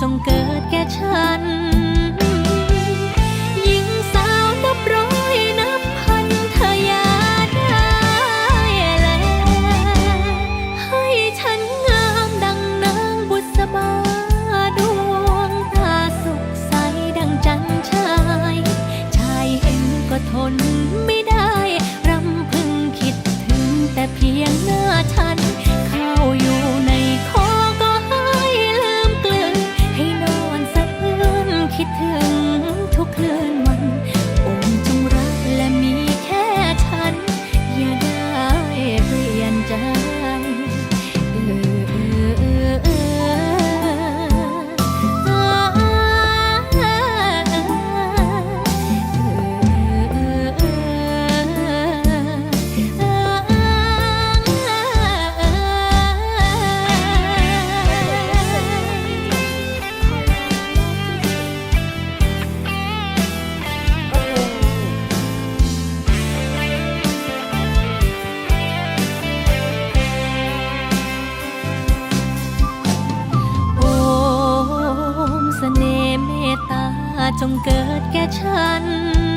จงเกิดแก่ฉัน หญิงสาวนับร้อยนับพันเธออย่าได้แล ให้ฉันงามดังนางบุษบาดวงตาสุขใสดังจันทราย ชายเห็นก็ทนไม่ได้ รำพึงคิดถึงแต่เพียงหน้า ทุกคืน จงเกิดแก่ฉัน